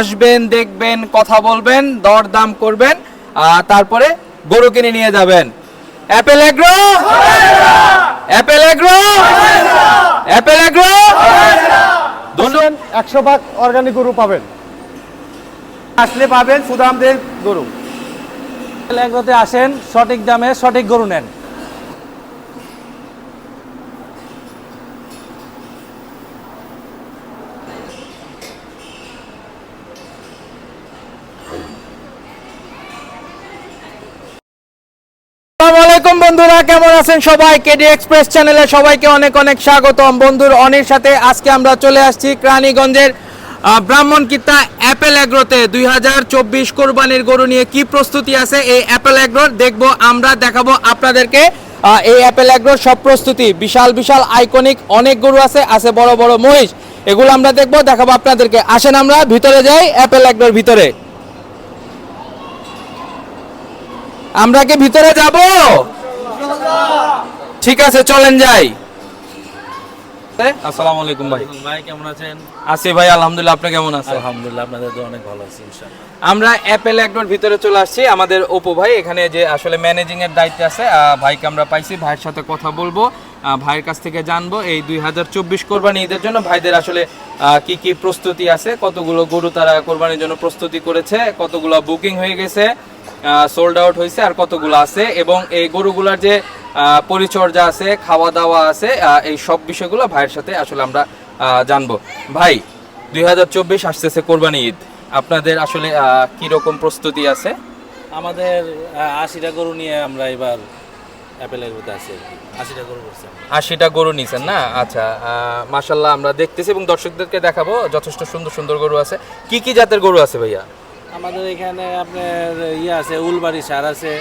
আসবেন দেখবেন কথা বলবেন দরদাম করবেন তারপরে গরু কিনে নিয়ে যাবেন। Apple Agro Apple Agro Apple Agro ধরুন একশো ভাগ অর্গানিক গরু পাবেন। আসলে পাবেন সুদামদের গরু। এগ্রোতে আসেন সঠিক দামে সঠিক গরু নেন আসসালামু আলাইকুম বন্ধুরা, কেমন আছেন সবাই? কেডি এক্সপ্রেস চ্যানেলে সবাইকে অনেক অনেক স্বাগতম। বন্ধুর অনির সাথে আজকে আমরা চলে আসছি ক্রানীগঞ্জের ব্রাহ্মণ কিত্তা অ্যাপেল এগ্রোতে দুই হাজার চব্বিশ কোরবানির গরু নিয়ে কি প্রস্তুতি আছে এই অ্যাপেল এগ্রোর দেখব, আমরা দেখাবো আপনাদেরকে এই অ্যাপেল এগ্রোর সব প্রস্তুতি। বিশাল বিশাল আইকনিক অনেক গরু আছে আছে বড় বড় মহিষ। এগুলো আমরা দেখব, দেখাবো আপনাদেরকে। আসেন আমরা, ভিতরে যাই অ্যাপেল এগ্রোর ভিতরে। আমরা কি ভিতরে যাব? ঠিক আছে চলেন যাই। আসসালামু আলাইকুম ভাই। ভাই কেমন আছেন? আছি ভাই আলহামদুলিল্লাহ আপনি কেমন আছেন? আলহামদুলিল্লাহ আপনাদের তো অনেক ভালো আছি ইনশাআল্লাহ। আমরা অ্যাপেল একডোর ভিতরে চলে আসছি আমাদের ওপো ভাই এখানে যে আসলে ম্যানেজিং এর দায়িত্ব আছে ভাইকে আমরা পাইছি ভাইয়ের সাথে কথা বলব। ভাইয়ের কাছ থেকে জানব এই দুই হাজার চব্বিশ কোরবানি ঈদের জন্য ভাইদের আসলে কি কি প্রস্তুতি আছে কতগুলো গরু তারা কোরবানির জন্য প্রস্তুতি করেছে কতগুলো বুকিং হয়ে গেছে সোল্ড আউট হয়েছে আর কতগুলো আছে এবং এই গরুগুলার যে পরিচর্যা আছে খাওয়া দাওয়া আছে এই সব বিষয়গুলো ভাইয়ের সাথে আসলে আমরা জানব। ভাই দুই হাজার চব্বিশ আসতেছে কোরবানি ঈদ আপনাদের আসলে আহ, কি রকম প্রস্তুতি আছে? আমাদের আশিটা গরু নিয়ে আমরা এবার অ্যাপেল এগ্রোতে আছি আশিটা গরু করছি। আশিটা গরু নিছেন না? আচ্ছা মাসাল্লাহ আমরা দেখতেছি এবং দর্শকদেরকে দেখাবো যথেষ্ট সুন্দর সুন্দর গরু আছে। কি কি জাতের গরু আছে ভাইয়া? আমাদের এখানে আপনার ইয়ে আছে উলবাড়ি সার আছে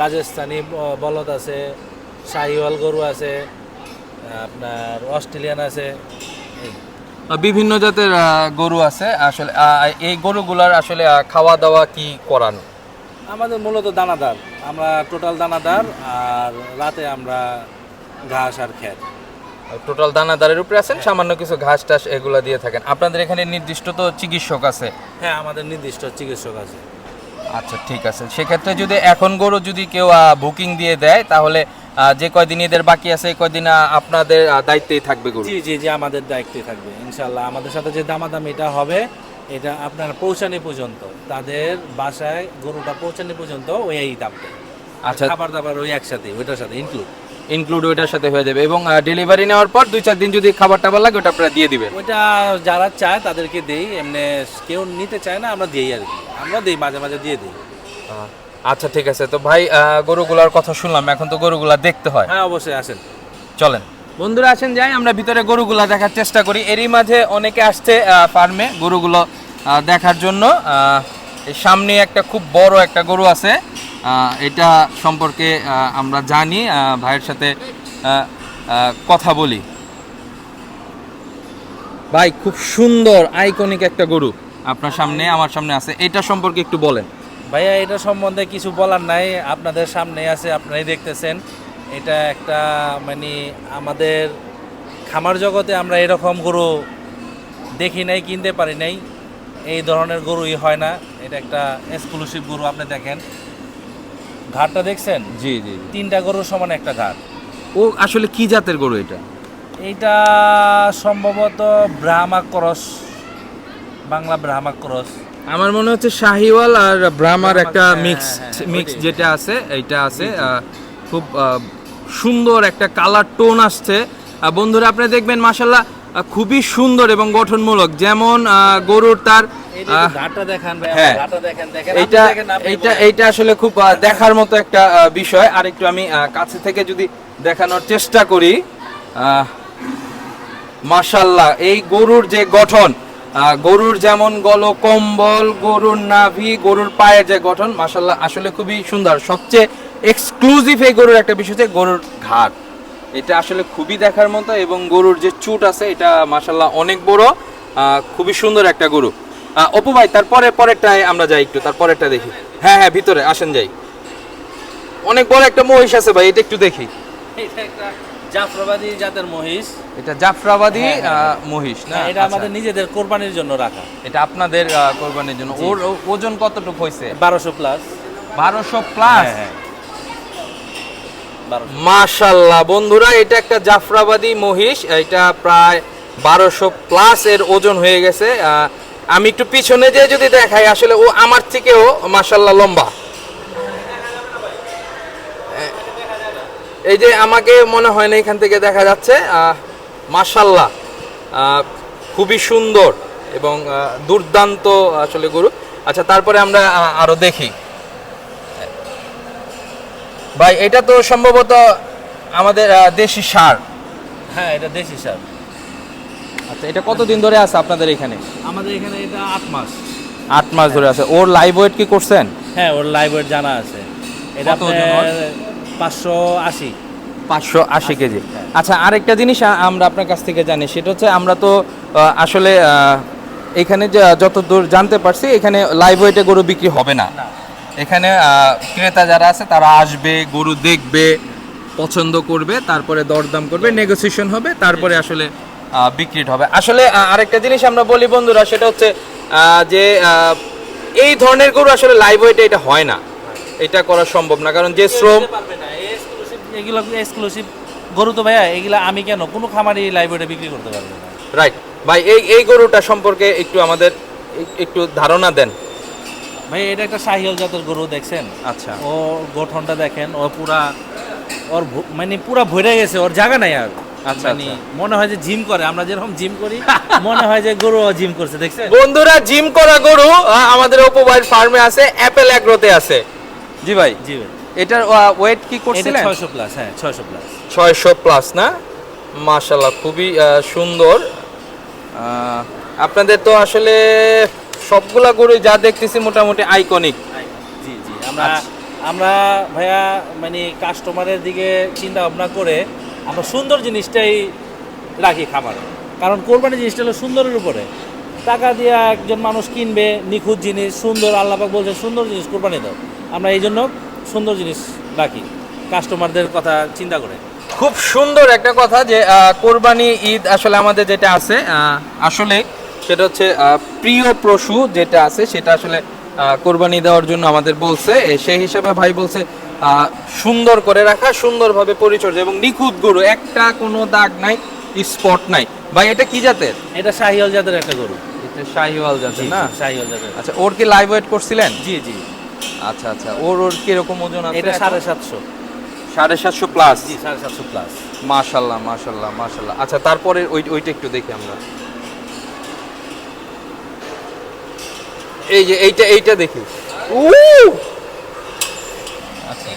রাজস্থানি বলদ আছে শাহিওয়াল গরু আছে আপনার অস্ট্রেলিয়ান আছে। বিভিন্ন জাতের গরু আছে। আসলে এই গরুগুলার আসলে খাওয়া দাওয়া কি করান? আমাদের মূলত দানাদার। আমরা টোটাল দানাদার আর রাতে আমরা ঘাস আর খ্যাত টোটাল দানাদারের উপরে আছেন? সামান্য কিছু ঘাস টাস এগুলা দিয়ে থাকেন। আপনাদের এখানে নির্দিষ্ট তো চিকিৎসক আছে? হ্যাঁ আমাদের নির্দিষ্ট চিকিৎসক আছে। আচ্ছা ঠিক আছে। সেক্ষেত্রে যদি এখন গরু যদি কেউ বুকিং দিয়ে দেয় তাহলে যে কয়দিন এদের বাকি আছে এই কয়দিন আপনাদের দায়িত্বেই থাকবে গরু? জি জি জি আমাদের দায়িত্বে থাকবে ইনশাল্লাহ আমাদের সাথে যে দামাদামিটা হবে এটা আপনার পৌঁছানি পর্যন্ত। তাদের বাসায় গরুটা পৌঁছানি পর্যন্ত ওই দামটা। আচ্ছা। খাবার দাবার ওই একসাথে ওইটার সাথে ইনক্লুড ইনক্লুড ওইটার সাথে হয়ে যাবে এবং ডেলিভারি নেওয়ার পর দুই চার দিন যদি খাবার টাবার লাগে ওটা আপনারা দিয়ে দিবেন। ওইটা যারা চায় তাদেরকে দেই এমনি কেউ নিতে চায় না আমরা দিই আর কি। আমরা দিই মাঝে মাঝে দিয়ে দিই। আচ্ছা ঠিক আছে। তো ভাই গরুগুলার কথা শুনলাম এখন তো গরুগুলা দেখতে হয়। হ্যাঁ অবশ্যই আসেন। চলেন। বন্ধুরা আসেন যাই আমরা ভিতরে গরুগুলা দেখার চেষ্টা করি। এরই মাঝে অনেকে আসছে ফার্মে গরুগুলো দেখার জন্য সামনে একটা খুব বড় একটা গরু আছে। এটা সম্পর্কে আমরা জানি ভাইয়ের সাথে কথা বলি। ভাই, খুব সুন্দর, আইকনিক একটা গরু। আপনার সামনে, আমার সামনে আছে। এটা সম্পর্কে একটু বলেন। ভাইয়া, এটা সম্বন্ধে কিছু বলার নাই। আপনাদের সামনে আছে, আপনারাই দেখতেছেন। এটা একটা মানে আমাদের খামার জগতে আমরা এরকম গরু দেখি নাই, কিনতে পারি নাই। এই ধরনের গরুই হয় না। এটা একটা এক্সক্লুসিভ গরু আপনি দেখেন। ঘাটটা দেখছেন? জি জি তিনটা গরুর সমান একটা ঘাট। ও আসলে কি জাতের গরু এটা? এইটা সম্ভবত Brahma cross Bangla Brahma cross. আমার মনে হচ্ছে শাহিওয়াল আর ব্রাহ্মার একটা হ্যাঁ, মিক্স হ্যাঁ, হ্যাঁ, মিক্স যেটা আছে এইটা আছে খুব সুন্দর একটা কালার টোন আসছে। বন্ধুরা আপনি দেখবেন মাসাল্লাহ খুবই সুন্দর এবং গঠনমূলক যেমন গরুর তার এইটা হ্যাঁ। এইটা আসলে খুব দেখার মতো একটা বিষয়। আর একটু আমি কাছে থেকে যদি দেখানোর চেষ্টা করি মাশাল্লাহ এই গরুর যে গঠন গরুর যেমন গল কম্বল গরুর নাভি গরুর পায়ের যে গঠন মাশাল্লাহ আসলে খুবই সুন্দর। সবচেয়ে এক্সক্লুসিভ এই গরুর একটা বিষয় হচ্ছে গরুর ঘাট এটা আসলে খুবই দেখার মতো এবং গরুর যে চুট আছে এটা মাশাল্লাহ অনেক বড় খুবই সুন্দর একটা গরু। অপু ভাই তারপরে পরেরটায় আমরা যাই একটু তারপরেরটা দেখি। হ্যাঁ হ্যাঁ ভিতরে আসেন যাই। অনেক বড় একটা মহিষ আছে ভাই এটা একটু দেখি। এটা একটা জাফরাবাদী জাতের মহিষ। এটা জাফরাবাদী হ্যাঁ, হ্যাঁ, আহ, মহিষ না? হ্যাঁ, এটা আচ্ছা। আমাদের নিজেদের কোরবানির জন্য রাখা। এটা আপনাদের কোরবানির জন্য। ওর ওজন কতটুকু হয়েছে বারোশো প্লাস বারোশো প্লাস হ্যাঁ হ্যাঁ। মাশাল্লাহ বন্ধুরা এটা একটা জাফরাবাদী মহিষ এটা প্রায় বারোশো প্লাস এর ওজন হয়ে গেছে। আমি একটু পিছনে যে যদি দেখাই আসলে ও আমার থেকেও মাশাল্লাহ লম্বা। এই যে আমাকে মনে হয় না এখান থেকে দেখা যাচ্ছে মাশাল্লাহ খুবই সুন্দর এবং দুর্দান্ত আসলে গরু। আচ্ছা তারপরে আমরা আহ, আরও দেখি। ভাই এটা তো সম্ভবত আমাদের দেশি সার। হ্যাঁ এটা দেশি সার। আচ্ছা এটা কতদিন ধরে আছে আপনাদের এখানে? আমাদের এখানে এটা আট মাস। আট মাস ধরে আছে। ওর লাইভ ওয়েট কি করছেন? হ্যাঁ ওর লাইভ ওয়েট জানা আছে। এটা ওর? পাঁচশো আশি। পাঁচশো আশি কেজি। আচ্ছা আরেকটা জিনিস আমরা আপনার কাছ থেকে জানি সেটা হচ্ছে আমরা তো আসলে এখানে যে যত দূর জানতে পারছি এখানে লাইভ ওয়েটে গরু বিক্রি হবে না। এখানে ক্রেতা যারা আছে তারা আসবে গরু দেখবে পছন্দ করবে তারপরে দরদাম করবে নেগোসিয়েশন হবে তারপরে আসলে আহ, বিক্রি হবে। আসলে আরেকটা জিনিস আমরা বলি বন্ধুরা সেটা হচ্ছে যে এই ধরনের গরু আসলে লাইভ ওয়েটে এটা হয় না। এটা করা সম্ভব না কারণ যে শ্রম এগুলো এক্সক্লুসিভ গরু তো ভাইয়া এগুলা আমি কেন? কোনো খামারি লাইভ ওয়েটে বিক্রি করতে পারবে না। রাইট ভাই এই এই গরুটা সম্পর্কে একটু আমাদের একটু ধারণা দেন। ভাই এটা একটা সাহিয়াল জাতের গরু দেখছেন? আচ্ছা। ও গঠনটা দেখেন ও পুরা ওর মানে পুরা ভরে গেছে ওর জায়গা নাই আর। আচ্ছা, মানে মনে হয় যে জিম করে আমরা যেরকম জিম করি মনে হয় যে গরু জিম করছে দেখছেন? বন্ধুরা জিম করা গরু আমাদের ওপোবাইল ফার্মে আছে অ্যাপেল অ্যাগ্রোতে আছে। জি ভাই জি ভাই। এটার ওয়েট কি করছিলেন? ছয়শো প্লাস হ্যাঁ ছয়শো প্লাস ছয়শো প্লাস না? মাশাল্লাহ খুবই সুন্দর। আপনাদের তো আসলে সবগুলা গরু যা দেখতেছি মোটামুটি আইকনিক জি জি আমরা। আমরা ভাইয়া মানে কাস্টমারের দিকে চিন্তা ভাবনা করে আমরা সুন্দর জিনিসটাই রাখি খাবারে কারণ কোরবানি জিনিসটা হলো সুন্দরের উপরে। টাকা দিয়ে একজন মানুষ কিনবে নিখুঁত জিনিস সুন্দর আল্লাপাক বলছে সুন্দর জিনিস কোরবানি দাও। আমরা এই জন্য সুন্দর জিনিস রাখি কাস্টমারদের কথা চিন্তা করে। খুব সুন্দর একটা কথা যে কোরবানি ঈদ আসলে আমাদের যেটা আছে আসলে সেটা হচ্ছে প্রিয় পশু যেটা আছে সেটা আসলে কোরবানি দেওয়ার জন্য আমাদের বলছে। সেই হিসাবে ভাই বলছে সুন্দর করে রাখা সুন্দরভাবে পরিচর্যা এবং নিখুঁত গরু একটা কোনো দাগ নাই স্পট নাই। ভাই এটা কি জাতের? এটা শাহিয়াল জাতের একটা গরু। এটা শাহিওয়াল জাতের না? শাহিয়াল জাতের। আচ্ছা ওর কি লাইভ ওয়েট করছিলেন? জি জি। আচ্ছা আচ্ছা ওর ওর কীরকম ওজন আছে এটা? সাড়ে সাতশো। সাড়ে সাতশো প্লাস জি সাড়ে সাতশো প্লাস মাশাল্লাহ মাশাল্লাহ মাশাল্লাহ। আচ্ছা তারপরে ওই ওইটা একটু দেখি আমরা। এই যে এইটা এইটা দেখি। উ আচ্ছা।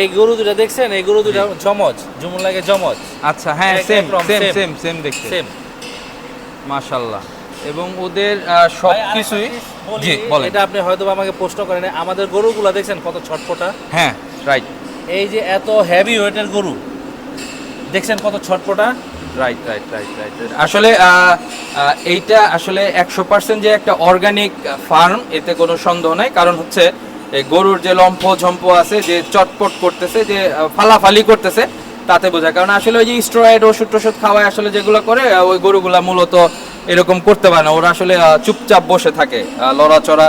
এই গরু দুটা দেখছেন? এই গরু দুটা জমজ যেমন লাগে জমজ আচ্ছা হ্যাঁ সেম সেম সেম সেম দেখতে সেম মাশাল্লাহ এবং ওদের সব কিছুই জি বলেন। এটা আপনি হয়তো বা আমাকে প্রশ্ন করেন। আমাদের গরুগুলা দেখছেন কত ছটপটা? হ্যাঁ রাইট এই যে এত হেভি ওয়েটের গরু। দেখছেন কত ছটপটা? রাইট রাইট রাইট রাইট আসলে এইটা আসলে একশো পার্সেন্ট যে একটা অর্গানিক ফার্ম এতে কোনো সন্দেহ নাই। কারণ হচ্ছে গরুর যে লম্ফ ঝম্প আছে যে চটপট করতেছে যে ফালাফালি করতেছে তাতে বোঝায় কারণ আসলে ওই যে স্টেরয়েড ওষুধ টষুধ খাওয়ায় আসলে যেগুলো করে ওই গরুগুলা মূলত এরকম করতে পারে না। ওরা আসলে চুপচাপ বসে থাকে লড়াচড়া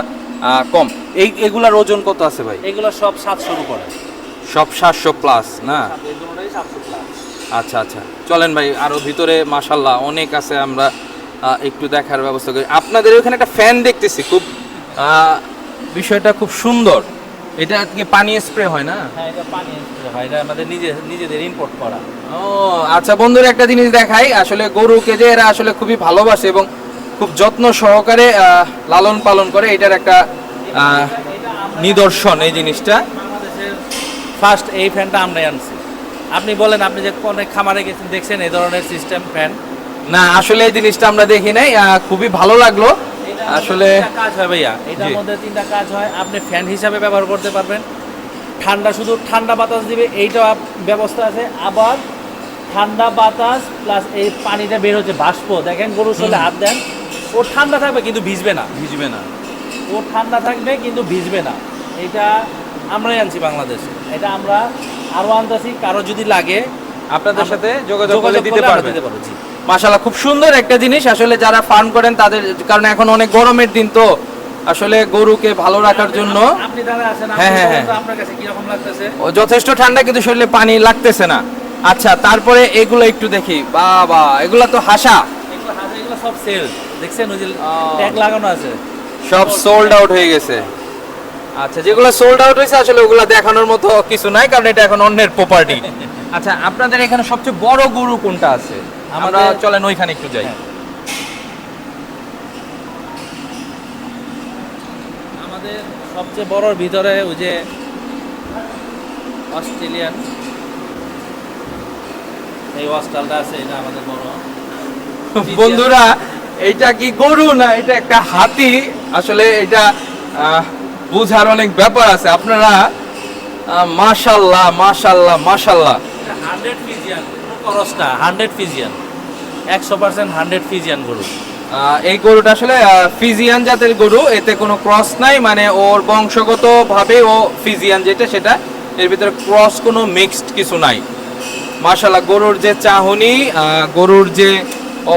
কম। এই এগুলার ওজন কত আছে ভাই? এগুলো সব সাতশোর উপরে। সব সাতশো প্লাস না? এই সাতশো প্লাস আচ্ছা আচ্ছা। চলেন ভাই আরও ভিতরে মাশাল্লাহ অনেক আছে আমরা একটু দেখার ব্যবস্থা করি। আপনাদের ওখানে একটা ফ্যান দেখতেছি খুব বিষয়টা খুব সুন্দর। এটা কি পানি স্প্রে হয় না? হ্যাঁ এটা পানি স্প্রে হয় এটা আমাদের নিজে নিজেদের ইম্পোর্ট করা। ও আচ্ছা বন্ধুরা একটা জিনিস দেখাই। আসলে গরুকে যে এরা আসলে খুবই ভালোবাসে এবং খুব যত্ন সহকারে লালন পালন করে এটার একটা নিদর্শন এই জিনিসটা। ফার্স্ট এই ফ্যানটা আমরাই আনছি। আপনি বলেন আপনি যে অনেক খামারে গেছেন দেখছেন এই ধরনের সিস্টেম ফ্যান না আসলে এই জিনিসটা আমরা দেখি নাই খুবই ভালো লাগল। আসলে কাজ হয় ভাইয়া। এটার মধ্যে তিনটা কাজ হয় আপনি ফ্যান হিসাবে ব্যবহার করতে পারবেন। ঠান্ডা শুধু ঠান্ডা বাতাস দিবে এইটা ব্যবস্থা আছে। আবার ঠান্ডা বাতাস প্লাস এই পানিটা বের হচ্ছে বাষ্প। দেখেন গরু চলে হাত দেন। ও ঠান্ডা থাকবে কিন্তু ভিজবে না। ভিজবে না। ও ঠান্ডা থাকবে কিন্তু ভিজবে না। এটা আমরাই আনছি বাংলাদেশে। এটা আমরা আরও আনতেছি কারও যদি লাগে আপনাদের সাথে যোগাযোগ করলে দিতে পারবেন। দিতে মাশাল্লাহ খুব সুন্দর একটা জিনিস। আসলে যারা ফার্ম করেন তাদের কারণ এখন অনেক গরমের দিন তো। আসলে গরুকে ভালো রাখার জন্য আপনি দাদা আছেন হ্যাঁ, হ্যাঁ, হ্যাঁ। যথেষ্ট ঠান্ডা কিন্তু শরীরে পানি লাগতেছে না। আচ্ছা তারপরে এগুলো একটু দেখি। বাবা এগুলা তো হাসা। এগুলো সব সেল দেখছেন ওই যে ট্যাগ লাগানো আছে। সব সোল্ড আউট হয়ে গেছে। আচ্ছা যেগুলো সোল্ড আউট হয়েছে আসলে ওগুলা দেখানোর মতো কিছু নাই কারণ এটা এখন অন্যের প্রপার্টি আচ্ছা আপনাদের এখানে সবচেয়ে বড় গরু কোনটা আছে? আমরা চলেন ওইখানে একটু যাই। হ্যাঁ। আমাদের সবচেয়ে বড় ভিতরে ওই যে অস্ট্রেলিয়ান। এই অস্ট্রালটা আছে এটা আমাদের বড়। বন্ধুরা এটা কি গরু না এটা একটা হাতি? আসলে এটা আহ, বুঝার অনেক ব্যাপার আছে। আপনারা মাশাল্লাহ মাশাল্লাহ মাশাল্লাহ। হান্ড্রেড ফিজিয়ান করসটা হান্ড্রেড ফিজিয়ান। একশো পার্সেন্ট হান্ড্রেড ফিজিয়ান গরু। এই গরুটা আসলে ফিজিয়ান জাতের গরু এতে কোনো ক্রস নাই মানে ওর বংশগত ভাবে ও ফিজিয়ান যেটা সেটা এর ভিতরে ক্রস কোনো মিক্সড কিছু নাই। মাশাল্লাহ গরুর যে চাহনি গরুর যে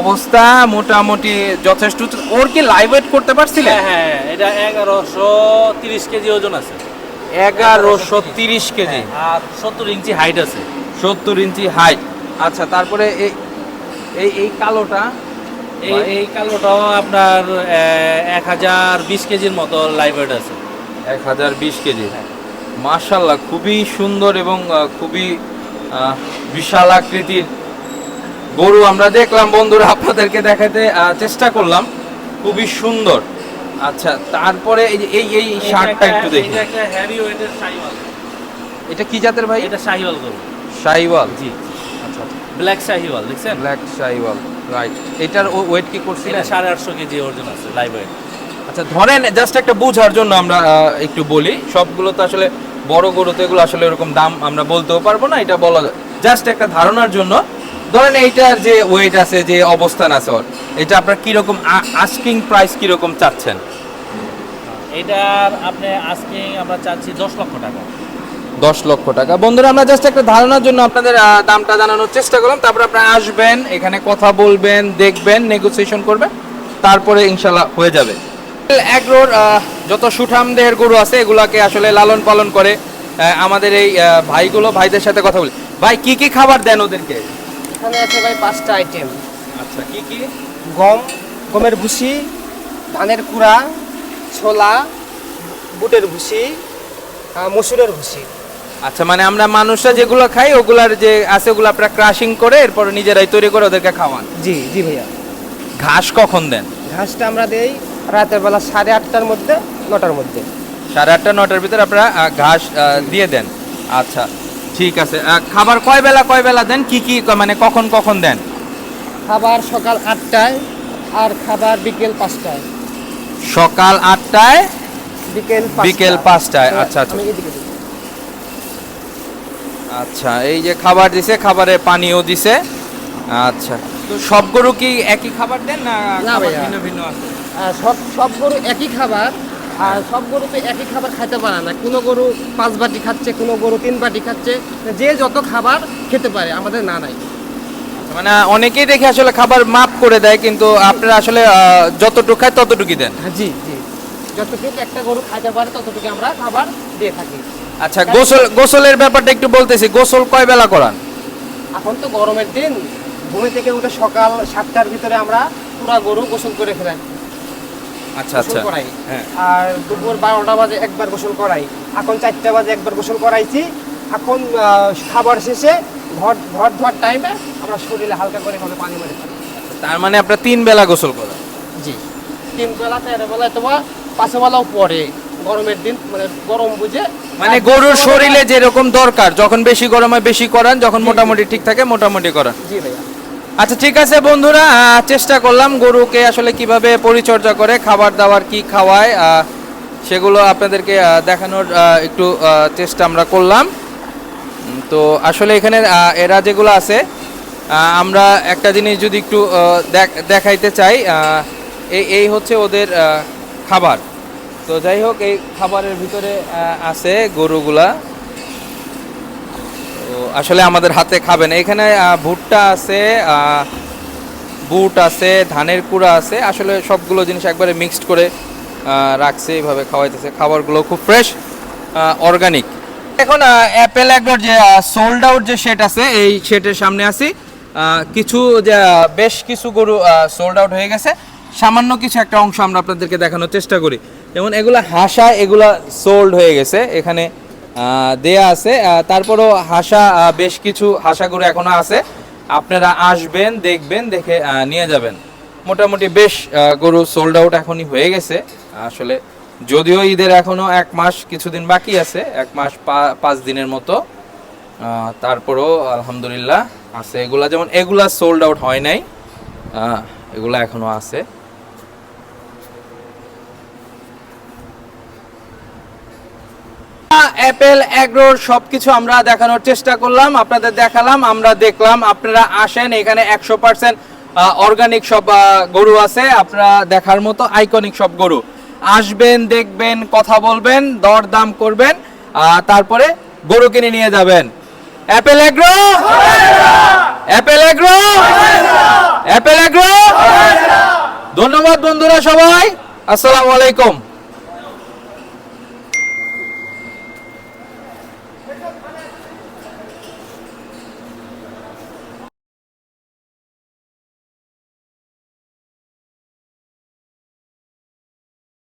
অবস্থা মোটামুটি যথেষ্ট। ওর কি লাইভ ওয়েট করতে পারছিলেন হ্যাঁ হ্যাঁ এটা এগারোশো তিরিশ কেজি ওজন আছে। এগারোশো তিরিশ কেজি। আর সত্তর ইঞ্চি হাইট আছে। সত্তর ইঞ্চি হাইট আচ্ছা তারপরে এই এই এই কালোটা? এই এই কালোটাও আপনার এক হাজার বিশ কেজির মতো লাইভ ওয়েট আছে। এক হাজার বিশ কেজি। মার্শাল্লাহ খুবই সুন্দর এবং খুবই বিশাল আকৃতির গরু আমরা দেখলাম বন্ধুরা আপনাদেরকে দেখাতে চেষ্টা করলাম। খুবই সুন্দর। আচ্ছা তারপরে এই যে এই এই শার্টটা একটু দেখি। এটা একটা হেভি ওয়েটের শাহিওয়াল এটা কি জাতের ভাই? এটা শাহিওয়াল গরু। শাইওয়াল জি। আচ্ছা ব্ল্যাক শাহিওয়াল দেখছেন? ব্ল্যাক শাইওয়াল রাইট এটার ওয়েট কি করছিলেন এটা সাড়ে আটশো কেজি ওজন আছে লাইভ ওয়েট আচ্ছা ধরেন জাস্ট একটা বোঝার জন্য আমরা একটু বলি। সবগুলো তো আসলে বড় গরুতে এগুলো আসলে এরকম দাম আমরা বলতেও পারব না এটা বলা জাস্ট একটা ধারণার জন্য ধরেন এইটার যে ওয়েট আছে যে অবস্থান আছে ওর এটা আপনার কীরকম আস্কিং প্রাইস কীরকম চাচ্ছেন? এটার আপনি আজকে আমরা চাচ্ছি দশ লক্ষ টাকা। দশ লক্ষ টাকা। বন্ধুরা আমরা জাস্ট একটা ধারণার জন্য আপনাদের দামটা জানানোর চেষ্টা করলাম। তারপর আপনারা আসবেন এখানে কথা বলবেন দেখবেন নেগোসিয়েশন করবেন। তারপরে ইনশাল্লাহ হয়ে যাবে। এগ্রোর যত সুঠাম দেহের গরু আছে এগুলাকে আসলে লালন পালন করে আমাদের এই ভাইগুলো ভাইদের সাথে কথা বলি। ভাই কি কি খাবার দেন ওদেরকে? এখানে আছে ভাই পাঁচটা আইটেম আচ্ছা কি কি? গম গমের ভুসি ধানের কুড়া ছোলা বুটের ভুসি মসুরের ভুসি। আচ্ছা মানে আমরা মানুষরা যেগুলো খাই ওগুলার যে আছে ওগুলো আপনারা ক্রাশিং করে এরপর নিজেরাই তৈরি করে ওদেরকে খাওয়ান? জি জি ভাইয়া। ঘাস কখন দেন? ঘাসটা আমরা দেই রাতের বেলা সাড়ে আটটার মধ্যে নটার মধ্যে। সাড়ে আটটা নটার ভিতরে আপনারা ঘাস দিয়ে দেন। আচ্ছা ঠিক আছে খাবার কয় বেলা কয় বেলা দেন? কি কি মানে কখন কখন দেন? খাবার সকাল আটটায় আর খাবার বিকেল পাঁচটায়। সকাল আটটায়? বিকেল বিকেল পাঁচটা। পাঁচটায়, হ্যাঁ, আচ্ছা, আচ্ছা। আচ্ছা এই যে খাবার দিছে খাবারে পানিও দিছে। আচ্ছা তো সব গরু কি একই খাবার দেন না। ভিন্ন ভিন্ন আছে? সব সব গরু একই খাবার আর সব গরু তো একই খাবার খাইতে পারে না। কোনো গরু পাঁচ বাটি খাচ্ছে কোনো গরু তিন বাটি খাচ্ছে যে যত খাবার খেতে পারে আমাদের না নাই। মানে অনেকেই দেখে আসলে খাবার মাপ করে দেয় কিন্তু আপনারা আসলে যতটুকু খায় ততটুকুই দেন। হ্যাঁ, জি জি। যতটুকু একটা গরু খাইতে পারে ততটুকু আমরা খাবার দিয়ে থাকি। আচ্ছা গোসল গোসলের ব্যাপারটা একটু বলতেছি গোসল কয় বেলা করান? এখন তো গরমের দিন ঘুমে থেকে উঠে সকাল সাতটার ভিতরে আমরা পুরা গরু গোসল করে ফেলাই। আচ্ছা আচ্ছা। করাই। হ্যাঁ। আর দুপুর বারোটা বাজে একবার গোসল করাই। এখন চারটা বাজে একবার গোসল করাইছি। এখন খাবার শেষে ঘর ঘর ধোয়ার টাইমে আমরা শরীরে হালকা করে ভাবে পানি মারি তার মানে আপনার তিন বেলা গোসল করেন? জি। তিন বেলা তেরো বেলায় তোমার পাঁচে বেলাও পরে। গরমের দিন মানে গরম বুঝে মানে গরুর শরীরে যেরকম দরকার যখন বেশি গরম হয় বেশি করান যখন মোটামুটি ঠিক থাকে মোটামুটি করান। জি ভাইয়া। আচ্ছা ঠিক আছে বন্ধুরা চেষ্টা করলাম গরুকে আসলে কীভাবে পরিচর্যা করে খাবার দাবার কি খাওয়ায় সেগুলো আপনাদেরকে দেখানোর একটু চেষ্টা আমরা করলাম। তো আসলে এখানে এরা যেগুলো আছে আমরা একটা জিনিস যদি একটু দেখাইতে চাই এই হচ্ছে ওদের খাবার। তো যাই হোক, এই খাবারের ভিতরে আছে গরুগুলা। আসলে আমাদের হাতে খাবেন। এখানে ভুট্টা আছে বুট আছে, ধানের কুড়া আছে। আসলে সবগুলো জিনিস একবারে মিক্সড করে রাখছে, এইভাবে খাওয়াইতেছে। খাবারগুলো খুব ফ্রেশ অর্গানিক এখন অ্যাপেল অ্যাগ্রোর যে সোল্ড আউট যে শেড আছে, এই শেডের সামনে আছি। কিছু যে, বেশ কিছু গরু সোল্ড আউট হয়ে গেছে। সামান্য কিছু একটা অংশ আমরা আপনাদেরকে দেখানোর চেষ্টা করি। যেমন এগুলো হাসা, এগুলা সোল্ড হয়ে গেছে। এখানে দেয়া আছে। তারপরও হাসা বেশ কিছু হাসা গরু এখনও আছে। আপনারা আসবেন, দেখবেন, দেখে নিয়ে যাবেন। মোটামুটি বেশ গরু সোল্ড আউট এখনই হয়ে গেছে। আসলে যদিও ঈদের এখনও এক মাস কিছুদিন বাকি আছে, এক মাস পাঁচ দিনের মতো। তারপরও আলহামদুলিল্লাহ আছে। এগুলা যেমন, এগুলা সোল্ড আউট হয় নাই। এগুলা এখনও আছে। অ্যাপেল অ্যাগ্রোর সবকিছু আমরা দেখানোর চেষ্টা করলাম, আপনাদের দেখালাম, আমরা দেখলাম, আপনারা আসেন, এখানে একশো পার্সেন্ট অর্গানিক সব গরু আছে, আপনারা দেখার মতো আইকনিক সব গরু। আসবেন, দেখবেন, কথা বলবেন দর দাম করবেন তারপরে গরু কিনে নিয়ে যাবেন। Apple Agro Apple Agro Apple Agro ধন্যবাদ বন্ধুরা সবাই। আসসালামু আলাইকুম।